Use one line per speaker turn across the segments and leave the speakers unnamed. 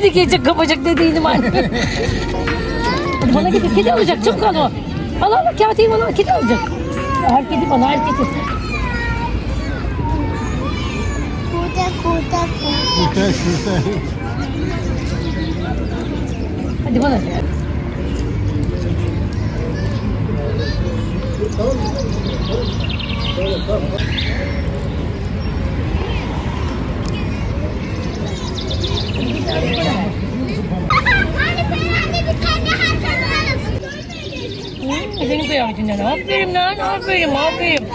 kedi gelecek kapacak dediydim anne. Bana getir kedi alacak çabuk al o. Al al kağıtayı bana kedi alacak. Her kedi bana her kedi.
Kuta.
Şurada şurada.
Hadi bana ver.
Anne ben hatırlarım.
Senin kıyafetinden. Aferin lan aferin aferin.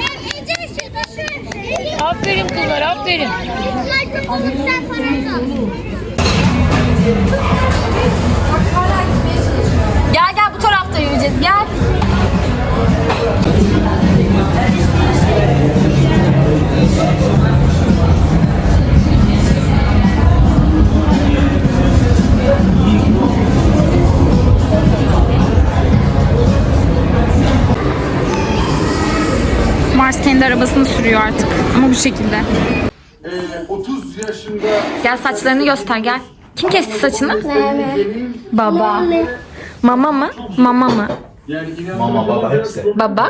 Aferin kızlar aferin.
Gel gel bu tarafta yürüyeceğiz gel. Mars kendi arabasını sürüyor artık ama bu şekilde.
Ee, 30 yaşında
Gel saçlarını göster gel. Kim kesti saçını? Baba. Mama mı? Mama mı?
yani
Mama baba hepsi.
Baba.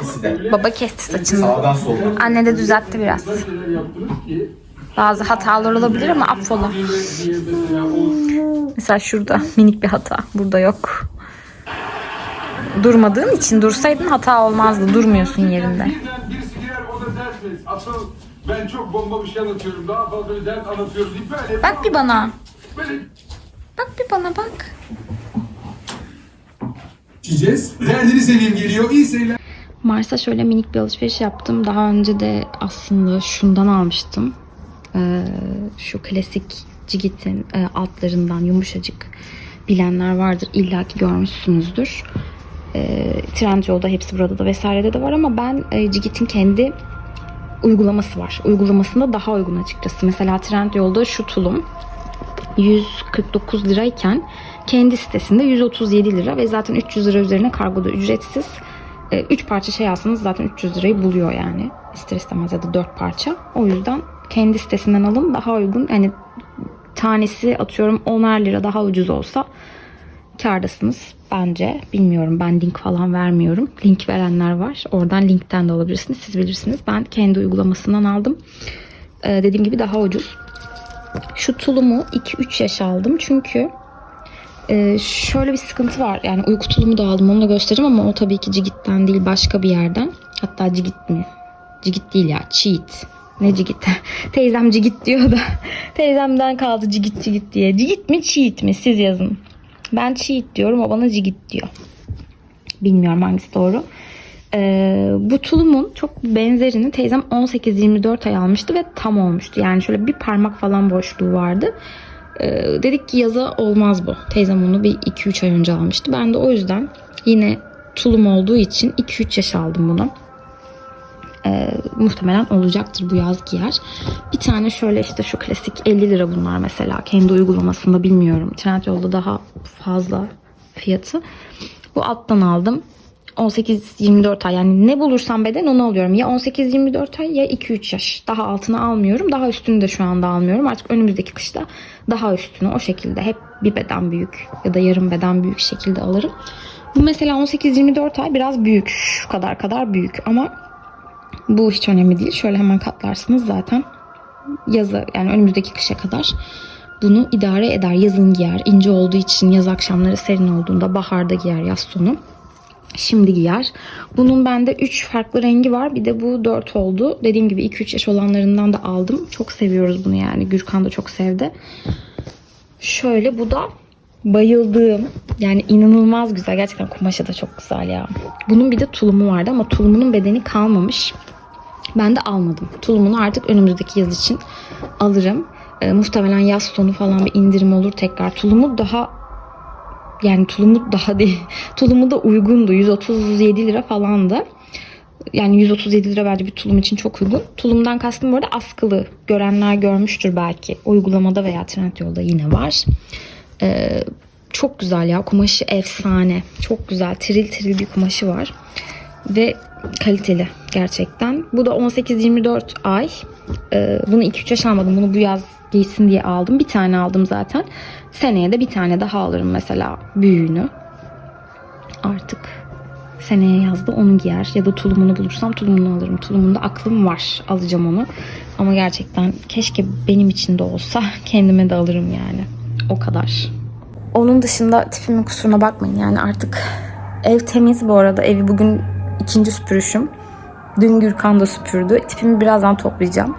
Baba kesti saçını.
Sağdan soldan.
Anne de düzeltti biraz. Bazı hatalar olabilir ama affola.
mesela
şurada minik bir hata. Burada yok. Durmadığın için dursaydın hata olmazdı. Durmuyorsun yerinde.
ben çok bomba bir şey anlatıyorum. Daha fazla bir dert anlatıyorum.
Bak bir bana.
böyle
Bak bir bana bak.
içeceğiz. Kendini seveyim geliyor. İyi seyirler.
Mars'a şöyle minik bir alışveriş yaptım. Daha önce de aslında şundan almıştım. Ee, şu klasik Cigit'in e, altlarından yumuşacık bilenler vardır. İlla ki görmüşsünüzdür. E, Trendyol'da hepsi burada da vesairede de var ama ben e, Cigit'in kendi uygulaması var. Uygulamasında daha uygun açıkçası. Mesela Trendyol'da şu tulum 149 lirayken kendi sitesinde 137 lira ve zaten 300 lira üzerine kargo da ücretsiz. 3 parça şey alsanız zaten 300 lirayı buluyor yani. İster istemez ya da 4 parça. O yüzden kendi sitesinden alın daha uygun. Yani tanesi atıyorum 10'ar lira daha ucuz olsa kârdasınız bence. Bilmiyorum ben link falan vermiyorum. Link verenler var. Oradan linkten de alabilirsiniz. Siz bilirsiniz. Ben kendi uygulamasından aldım. Ee, dediğim gibi daha ucuz. Şu tulumu 2-3 yaş aldım. Çünkü e, şöyle bir sıkıntı var. Yani uyku tulumu da aldım. Onu da göstereceğim ama o tabii ki Cigit'ten değil başka bir yerden. Hatta Cigit mi? Cigit değil ya. Cheat. Ne Cigit? Teyzem Cigit diyor da. Teyzemden kaldı Cigit Cigit diye. Cigit mi Cheat mi? Siz yazın. Ben Cheat diyorum. O bana Cigit diyor. Bilmiyorum hangisi doğru. Ee, bu tulumun çok benzerini teyzem 18-24 ay almıştı ve tam olmuştu. Yani şöyle bir parmak falan boşluğu vardı. Ee, dedik ki yaza olmaz bu. Teyzem onu bir 2-3 ay önce almıştı. Ben de o yüzden yine tulum olduğu için 2-3 yaş aldım bunu. Ee, muhtemelen olacaktır bu yaz giyer. Bir tane şöyle işte şu klasik 50 lira bunlar mesela. Kendi uygulamasında bilmiyorum. Trendyol'da daha fazla fiyatı. Bu alttan aldım. 18-24 ay yani ne bulursam beden onu alıyorum. Ya 18-24 ay ya 2-3 yaş. Daha altına almıyorum. Daha üstünü de şu anda almıyorum. Artık önümüzdeki kışta daha üstünü o şekilde hep bir beden büyük ya da yarım beden büyük şekilde alırım. Bu mesela 18-24 ay biraz büyük. Şu kadar kadar büyük ama bu hiç önemli değil. Şöyle hemen katlarsınız zaten. Yaza yani önümüzdeki kışa kadar bunu idare eder. Yazın giyer. ince olduğu için yaz akşamları serin olduğunda baharda giyer yaz sonu. Şimdi giyer. Bunun bende 3 farklı rengi var. Bir de bu 4 oldu. Dediğim gibi 2-3 yaş olanlarından da aldım. Çok seviyoruz bunu yani. Gürkan da çok sevdi. Şöyle bu da bayıldığım yani inanılmaz güzel. Gerçekten kumaşı da çok güzel ya. Bunun bir de tulumu vardı ama tulumunun bedeni kalmamış. Ben de almadım. Tulumunu artık önümüzdeki yaz için alırım. Ee, muhtemelen yaz sonu falan bir indirim olur tekrar. Tulumu daha yani tulumu daha değil. Tulumu da uygundu. 137 lira falandı. Yani 137 lira bence bir tulum için çok uygun. Tulumdan kastım bu arada askılı. Görenler görmüştür belki. Uygulamada veya Trendyol'da yine var. Ee, çok güzel ya. Kumaşı efsane. Çok güzel. Tiril tiril bir kumaşı var. Ve kaliteli gerçekten. Bu da 18-24 ay. Ee, bunu 2-3 yaş almadım. Bunu bu yaz giysin diye aldım. Bir tane aldım zaten. Seneye de bir tane daha alırım mesela büyüğünü. Artık seneye yazda onu giyer. Ya da tulumunu bulursam tulumunu alırım. Tulumunda aklım var. Alacağım onu. Ama gerçekten keşke benim için de olsa kendime de alırım yani. O kadar. Onun dışında tipimin kusuruna bakmayın. Yani artık ev temiz bu arada. Evi bugün ikinci süpürüşüm. Dün Gürkan da süpürdü. Tipimi birazdan toplayacağım.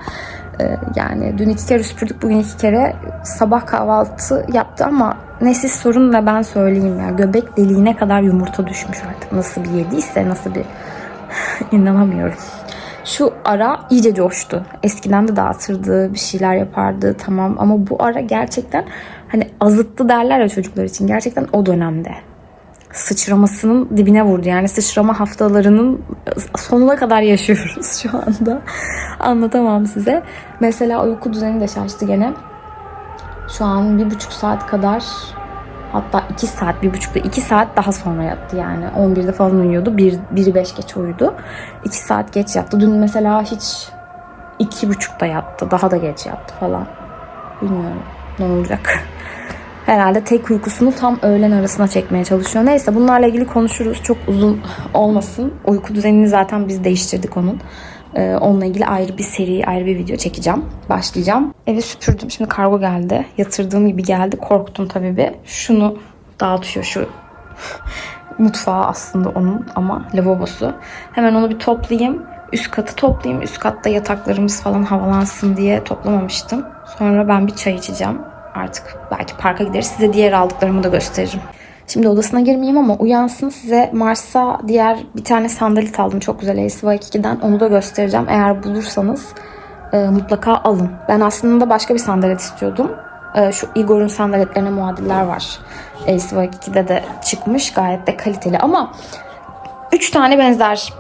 Ee, yani dün iki kere süpürdük, bugün iki kere sabah kahvaltı yaptı ama ne siz sorun ne ben söyleyeyim ya. Göbek deliğine kadar yumurta düşmüş artık. Nasıl bir yediyse, nasıl bir... inanamıyorum. Şu ara iyice coştu. Eskiden de dağıtırdı, bir şeyler yapardı tamam ama bu ara gerçekten hani azıttı derler ya çocuklar için. Gerçekten o dönemde sıçramasının dibine vurdu. Yani sıçrama haftalarının sonuna kadar yaşıyoruz şu anda. Anlatamam size. Mesela uyku düzeni de şaştı gene. Şu an bir buçuk saat kadar hatta iki saat, bir buçukta iki saat daha sonra yattı yani. 11'de falan uyuyordu. Bir, biri beş geç uyudu. iki saat geç yattı. Dün mesela hiç iki buçukta yattı. Daha da geç yattı falan. Bilmiyorum ne olacak. Herhalde tek uykusunu tam öğlen arasına çekmeye çalışıyor. Neyse bunlarla ilgili konuşuruz. Çok uzun olmasın. Uyku düzenini zaten biz değiştirdik onun. Ee, onunla ilgili ayrı bir seri, ayrı bir video çekeceğim. Başlayacağım. Evi süpürdüm. Şimdi kargo geldi. Yatırdığım gibi geldi. Korktum tabii bir. Şunu dağıtıyor şu mutfağı aslında onun ama lavabosu. Hemen onu bir toplayayım. Üst katı toplayayım. Üst katta yataklarımız falan havalansın diye toplamamıştım. Sonra ben bir çay içeceğim. Artık belki parka gideriz. Size diğer aldıklarımı da gösteririm. Şimdi odasına girmeyeyim ama uyansın size Mars'a diğer bir tane sandalet aldım. Çok güzel ACY2'den. Onu da göstereceğim. Eğer bulursanız e, mutlaka alın. Ben aslında başka bir sandalet istiyordum. E, şu Igor'un sandaletlerine muadiller var. ACY2'de de çıkmış. Gayet de kaliteli ama 3 tane benzer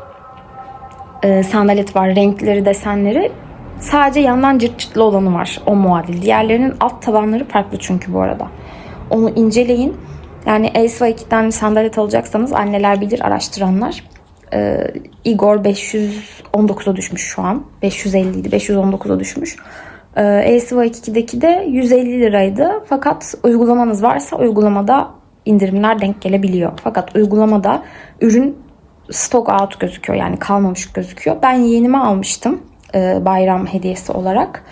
e, sandalet var. Renkleri, desenleri. Sadece yandan cırt cırtlı olanı var. O muadil. Diğerlerinin alt tabanları farklı çünkü bu arada. Onu inceleyin. Yani ACY2'den sandalet alacaksanız anneler bilir araştıranlar. Ee, Igor 519'a düşmüş şu an. 550 idi. 519'a düşmüş. Ee, ACY2'deki de 150 liraydı. Fakat uygulamanız varsa uygulamada indirimler denk gelebiliyor. Fakat uygulamada ürün stock out gözüküyor. Yani kalmamış gözüküyor. Ben yeğenime almıştım e, bayram hediyesi olarak.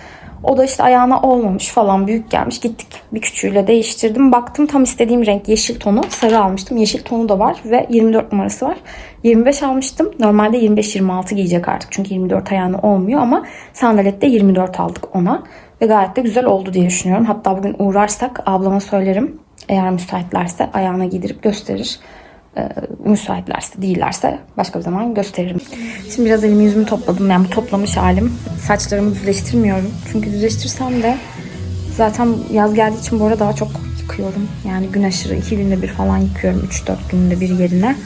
O da işte ayağına olmamış falan büyük gelmiş. Gittik bir küçüğüyle değiştirdim. Baktım tam istediğim renk yeşil tonu. Sarı almıştım. Yeşil tonu da var ve 24 numarası var. 25 almıştım. Normalde 25-26 giyecek artık. Çünkü 24 ayağına olmuyor ama sandalette 24 aldık ona. Ve gayet de güzel oldu diye düşünüyorum. Hatta bugün uğrarsak ablama söylerim. Eğer müsaitlerse ayağına giydirip gösterir. Ee, müsaitlerse değillerse başka bir zaman gösteririm. Şimdi biraz elimi yüzümü topladım. Yani bu toplamış halim. Saçlarımı düzleştirmiyorum. Çünkü düzleştirsem de zaten yaz geldiği için bu arada daha çok yıkıyorum. Yani gün aşırı iki günde bir falan yıkıyorum. 3-4 günde bir yerine.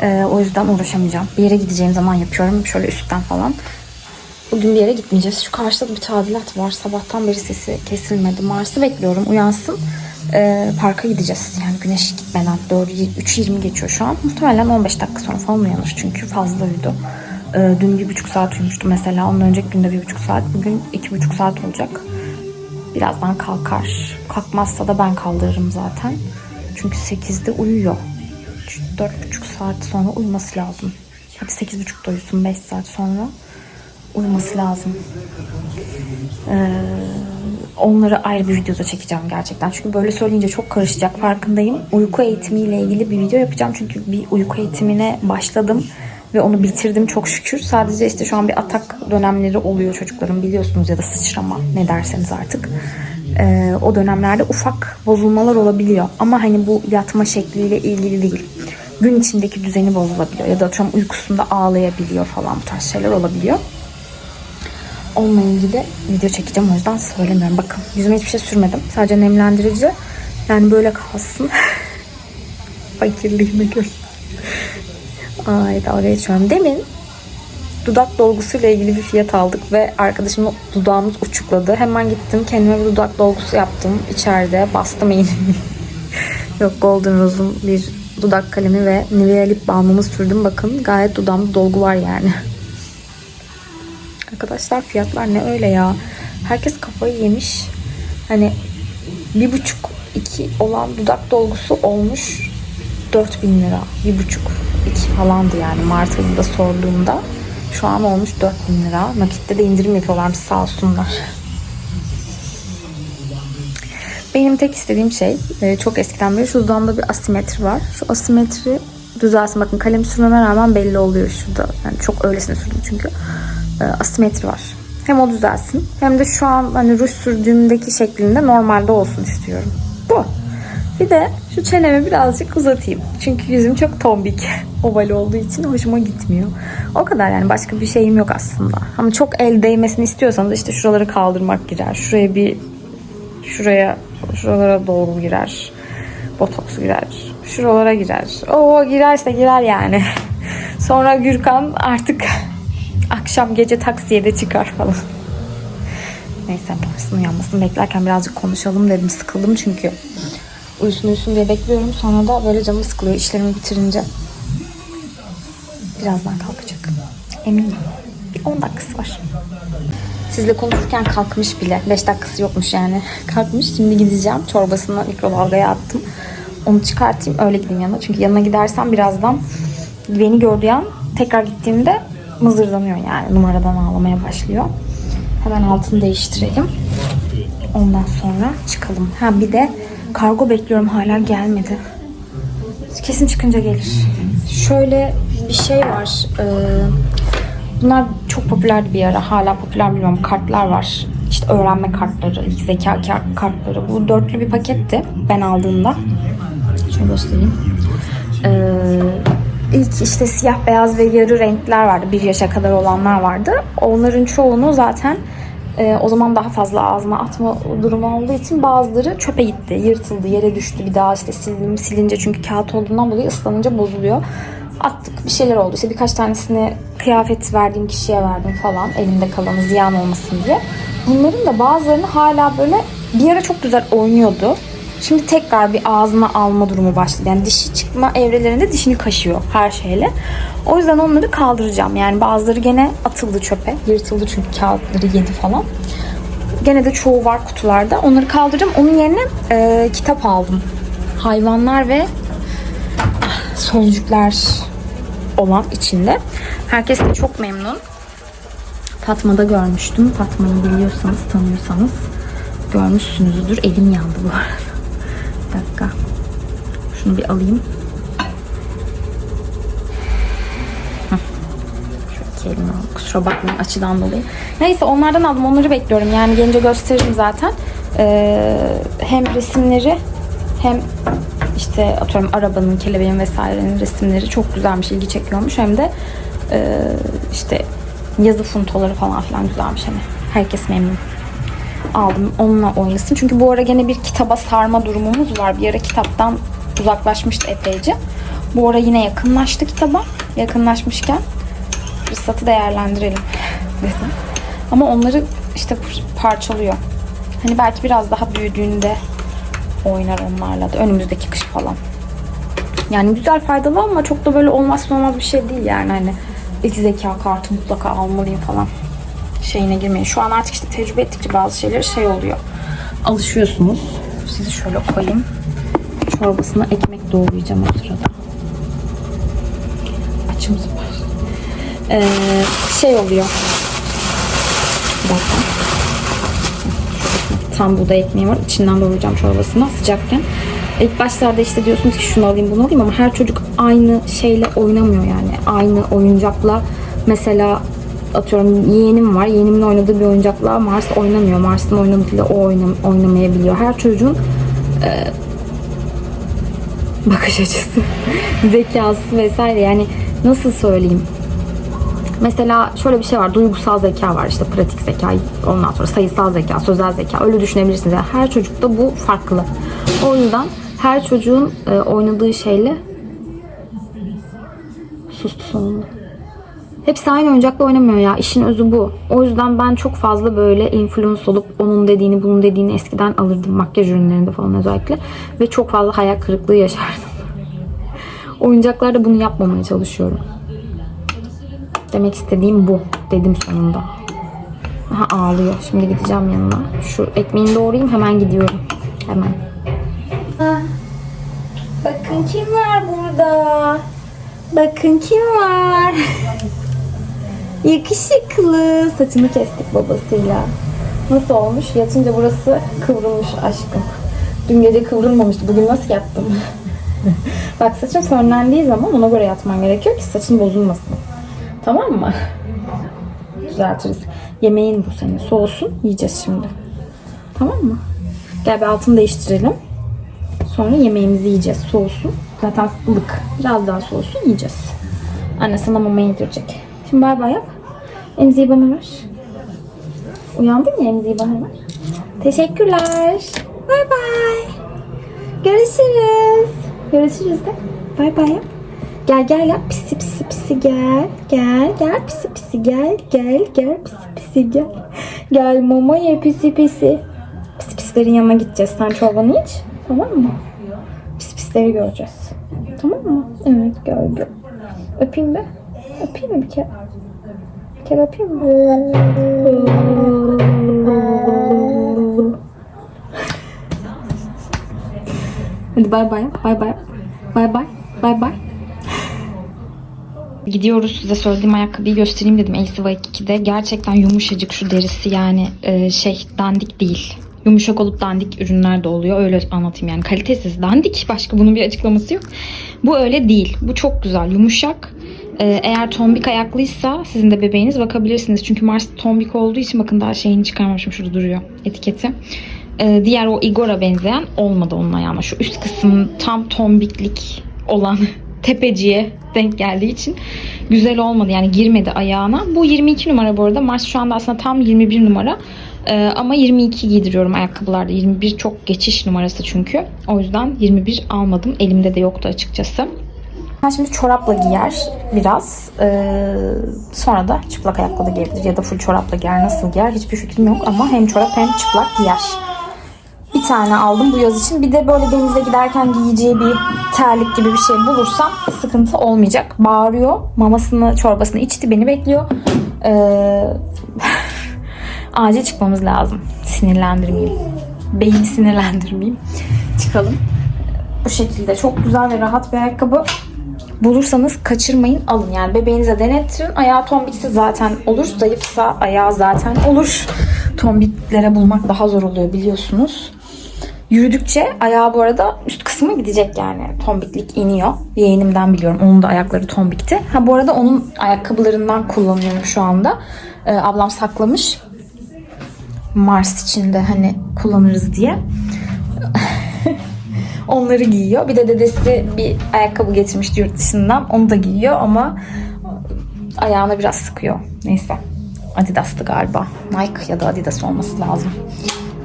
Ee, o yüzden uğraşamayacağım. Bir yere gideceğim zaman yapıyorum. Şöyle üstten falan. Bugün bir yere gitmeyeceğiz. Şu karşıda da bir tadilat var. Sabahtan beri sesi kesilmedi. Mars'ı bekliyorum. Uyansın. Ee, parka gideceğiz. Yani güneş gitmeden. 4, 3.20 geçiyor şu an. Muhtemelen 15 dakika sonra falan uyanır. Çünkü fazla uyudu. Ee, dün bir buçuk saat uyumuştu mesela. Ondan önceki günde bir buçuk saat. Bugün iki buçuk saat olacak. Birazdan kalkar. Kalkmazsa da ben kaldırırım zaten. Çünkü 8'de uyuyor. 4,5 saat sonra uyuması lazım. Hadi 8.30'da uyusun 5 saat sonra uyuması lazım. Ee, onları ayrı bir videoda çekeceğim gerçekten. Çünkü böyle söyleyince çok karışacak farkındayım. Uyku eğitimiyle ilgili bir video yapacağım. Çünkü bir uyku eğitimine başladım ve onu bitirdim çok şükür. Sadece işte şu an bir atak dönemleri oluyor çocukların biliyorsunuz ya da sıçrama ne derseniz artık. Ee, o dönemlerde ufak bozulmalar olabiliyor. Ama hani bu yatma şekliyle ilgili değil. Gün içindeki düzeni bozulabiliyor ya da tam uykusunda ağlayabiliyor falan bu tarz şeyler olabiliyor. Onunla ilgili video çekeceğim o yüzden söylemiyorum. Bakın yüzüme hiçbir şey sürmedim. Sadece nemlendirici. Yani böyle kalsın. Fakirliğime gör. Ay dalga geçiyorum. Demin dudak dolgusuyla ilgili bir fiyat aldık ve arkadaşımla dudağımız uçukladı. Hemen gittim kendime bir dudak dolgusu yaptım. İçeride bastım iğneyi. Yok Golden Rose'un bir dudak kalemi ve Nivea lip balmımı sürdüm. Bakın gayet dudağımda dolgu var yani. Arkadaşlar fiyatlar ne öyle ya. Herkes kafayı yemiş. Hani bir buçuk iki olan dudak dolgusu olmuş 4000 lira. Bir buçuk iki falandı yani Mart ayında sorduğumda. Şu an olmuş 4000 lira. Nakitte de indirim yapıyorlarmış sağ olsunlar. Benim tek istediğim şey e, çok eskiden beri şu dudağımda bir asimetri var. Şu asimetri düzelsin. Bakın kalem sürmeme rağmen belli oluyor şurada. Yani çok öylesine sürdüm çünkü. E, asimetri var. Hem o düzelsin hem de şu an hani ruj sürdüğümdeki şeklinde normalde olsun istiyorum. Bu. Bir de şu çenemi birazcık uzatayım. Çünkü yüzüm çok tombik. Oval olduğu için hoşuma gitmiyor. O kadar yani başka bir şeyim yok aslında. Ama çok el değmesini istiyorsanız işte şuraları kaldırmak girer. Şuraya bir şuraya şuralara doğru girer. Botoks girer. Şuralara girer. O girerse girer yani. Sonra Gürkan artık akşam gece taksiye de çıkar falan. Neyse Pars'ın uyanmasını beklerken birazcık konuşalım dedim. Sıkıldım çünkü. Uyusun uyusun diye bekliyorum. Sonra da böyle canım sıkılıyor işlerimi bitirince. Birazdan kalkacak. Eminim. Bir 10 dakikası var. Sizle konuşurken kalkmış bile. 5 dakikası yokmuş yani. Kalkmış. Şimdi gideceğim. Çorbasını mikrodalgaya attım. Onu çıkartayım. Öyle gideyim yanına. Çünkü yanına gidersem birazdan beni gördüğü tekrar gittiğimde mızırdanıyor yani. Numaradan ağlamaya başlıyor. Hemen altını değiştireyim. Ondan sonra çıkalım. Ha bir de kargo bekliyorum hala gelmedi. Kesin çıkınca gelir. Şöyle bir şey var. Ee, bunlar çok popülerdi bir ara. Hala popüler mi bilmiyorum. Kartlar var. İşte öğrenme kartları, zeka kar- kartları. Bu dörtlü bir paketti ben aldığımda. Şöyle göstereyim. Ee, ilk işte siyah, beyaz ve yarı renkler vardı. Bir yaşa kadar olanlar vardı. Onların çoğunu zaten e, o zaman daha fazla ağzıma atma durumu olduğu için bazıları çöpe gitti, yırtıldı, yere düştü. Bir daha işte sildim, silince çünkü kağıt olduğundan dolayı ıslanınca bozuluyor. Attık bir şeyler oldu. İşte birkaç tanesini kıyafet verdiğim kişiye verdim falan. Elimde kalanı ziyan olmasın diye. Bunların da bazılarını hala böyle bir ara çok güzel oynuyordu. Şimdi tekrar bir ağzına alma durumu başladı. Yani dişi çıkma evrelerinde dişini kaşıyor her şeyle. O yüzden onları kaldıracağım. Yani bazıları gene atıldı çöpe. Yırtıldı çünkü kağıtları yedi falan. Gene de çoğu var kutularda. Onları kaldıracağım. Onun yerine e, kitap aldım. Hayvanlar ve ah, sözcükler olan içinde. Herkes de çok memnun. Fatma'da görmüştüm. Fatma'yı biliyorsanız, tanıyorsanız görmüşsünüzdür. Elim yandı bu arada. Bir dakika. Şunu bir alayım. Al. Kusura bakmayın açıdan dolayı. Neyse onlardan aldım. Onları bekliyorum. Yani gelince gösteririm zaten. Ee, hem resimleri hem işte atıyorum arabanın, kelebeğin vesairenin resimleri çok güzelmiş, ilgi çekiyormuş. Hem de e, işte yazı funtoları falan filan güzelmiş. Hani herkes memnun aldım onunla oynasın. Çünkü bu ara gene bir kitaba sarma durumumuz var. Bir ara kitaptan uzaklaşmıştı epeyce. Bu ara yine yakınlaştı kitaba. Yakınlaşmışken fırsatı değerlendirelim dedim. Ama onları işte parçalıyor. Hani belki biraz daha büyüdüğünde oynar onlarla da. Önümüzdeki kış falan. Yani güzel faydalı ama çok da böyle olmazsa olmaz bir şey değil yani hani ilk zeka kartı mutlaka almalıyım falan şeyine girmeyin. Şu an artık işte tecrübe ettikçe bazı şeyleri şey oluyor. Alışıyorsunuz. Sizi şöyle koyayım. Çorbasına ekmek doğrayacağım o sırada. Açım süper. Ee, şey oluyor. Bir dakika. Tam buğday ekmeği var. İçinden doğrayacağım çorbasına sıcakken. İlk başlarda işte diyorsunuz ki şunu alayım bunu alayım ama her çocuk aynı şeyle oynamıyor yani. Aynı oyuncakla mesela atıyorum yeğenim var. Yeğenimin oynadığı bir oyuncakla Mars oynamıyor. Mars'ın oynadığıyla o oynam oynamayabiliyor. Her çocuğun e, bakış açısı, zekası vesaire yani nasıl söyleyeyim? Mesela şöyle bir şey var. Duygusal zeka var. işte pratik zeka. Ondan sonra sayısal zeka, sözel zeka. Öyle düşünebilirsiniz. Yani her çocukta bu farklı. O yüzden her çocuğun e, oynadığı şeyle sustu sonunda. Hepsi aynı oyuncakla oynamıyor ya. İşin özü bu. O yüzden ben çok fazla böyle influence olup onun dediğini bunun dediğini eskiden alırdım. Makyaj ürünlerinde falan özellikle. Ve çok fazla hayal kırıklığı yaşardım. Oyuncaklarda bunu yapmamaya çalışıyorum. Demek istediğim bu. Dedim sonunda. Ha, ağlıyor. Şimdi gideceğim yanına. Şu ekmeğini doğrayayım hemen gidiyorum. Hemen. Bakın kim var burada. Bakın kim var. Yakışıklı. Saçını kestik babasıyla. Nasıl olmuş? Yatınca burası kıvrılmış aşkım. Dün gece kıvrılmamıştı. Bugün nasıl yattım? Bak saçın fönlendiği zaman ona göre yatman gerekiyor ki saçın bozulmasın. Tamam mı? Düzeltiriz. Yemeğin bu senin. Soğusun. Yiyeceğiz şimdi. Tamam mı? Gel bir altını değiştirelim. Sonra yemeğimizi yiyeceğiz. Soğusun. Zaten ılık. Biraz daha soğusun yiyeceğiz. Anne sana mama yedirecek. Şimdi bay bay yap. Emziği bana ver. Uyandın ya emziği bana ver. Teşekkürler. Bay bay. Görüşürüz. Görüşürüz de. Bay bay yap. Gel gel yap pisi pisi pisi gel. Gel gel pisi pisi gel. Gel gel pisi pisi gel. Gel mama ye pisi pisi. Pis pislerin yanına gideceğiz. Sen çorbanı iç. Tamam mı? Pis pisleri göreceğiz. Tamam mı? Evet gör gör. Öpeyim mi? Öpeyim mi bir kere? Bir kere öpeyim mi? Hadi bay bay. Bay bay. Bay bay. Bay bay. Gidiyoruz size söylediğim ayakkabıyı göstereyim dedim Elsiva 2'de. Gerçekten yumuşacık şu derisi yani e, şey dandik değil. Yumuşak olup dandik ürünler de oluyor. Öyle anlatayım yani kalitesiz dandik. Başka bunun bir açıklaması yok. Bu öyle değil. Bu çok güzel yumuşak. E, eğer tombik ayaklıysa sizin de bebeğiniz bakabilirsiniz. Çünkü Mars tombik olduğu için bakın daha şeyini çıkarmamışım. Şurada duruyor etiketi. E, diğer o Igor'a benzeyen olmadı onun ayağına. Şu üst kısım tam tombiklik olan tepeciye denk geldiği için güzel olmadı. Yani girmedi ayağına. Bu 22 numara bu arada. Mars şu anda aslında tam 21 numara. Ee, ama 22 giydiriyorum ayakkabılarda. 21 çok geçiş numarası çünkü. O yüzden 21 almadım. Elimde de yoktu açıkçası. Ben şimdi çorapla giyer biraz. Ee, sonra da çıplak ayakla da giyebilir. Ya da full çorapla giyer. Nasıl giyer hiçbir fikrim yok. Ama hem çorap hem çıplak giyer. Bir tane aldım bu yaz için. Bir de böyle denize giderken giyeceği bir terlik gibi bir şey bulursam sıkıntı olmayacak. Bağırıyor. Mamasını, çorbasını içti. Beni bekliyor. Ee, acil çıkmamız lazım. Sinirlendirmeyeyim. Beyni sinirlendirmeyeyim. Çıkalım. Bu şekilde çok güzel ve rahat bir ayakkabı. Bulursanız kaçırmayın alın yani bebeğinize denettirin. Ayağı tombikse zaten olur. Zayıfsa ayağı zaten olur. Tombiklere bulmak daha zor oluyor biliyorsunuz. Yürüdükçe ayağı bu arada üst kısmı gidecek yani. Tombiklik iniyor. Yeğenimden biliyorum. Onun da ayakları tombikti. Ha bu arada onun ayakkabılarından kullanıyorum şu anda. Ee, ablam saklamış. Mars için de hani kullanırız diye. Onları giyiyor. Bir de dedesi bir ayakkabı getirmişti yurt dışından. Onu da giyiyor ama ayağına biraz sıkıyor. Neyse. Adidas'tı galiba. Nike ya da Adidas olması lazım.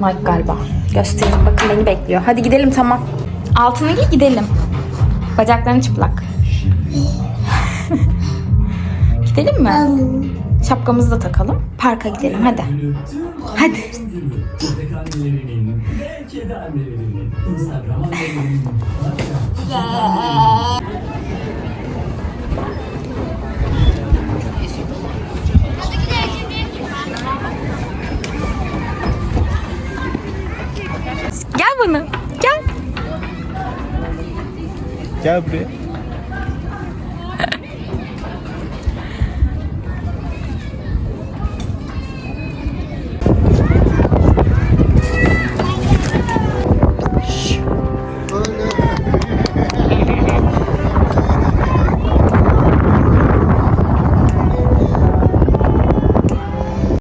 Nike galiba. Göstereyim. Bakın beni bekliyor. Hadi gidelim tamam. Altını giy gidelim. Bacaklarını çıplak. gidelim mi? Şapkamızı da takalım. Parka gidelim hadi. Hadi. Gel bana. Gel.
Gel buraya.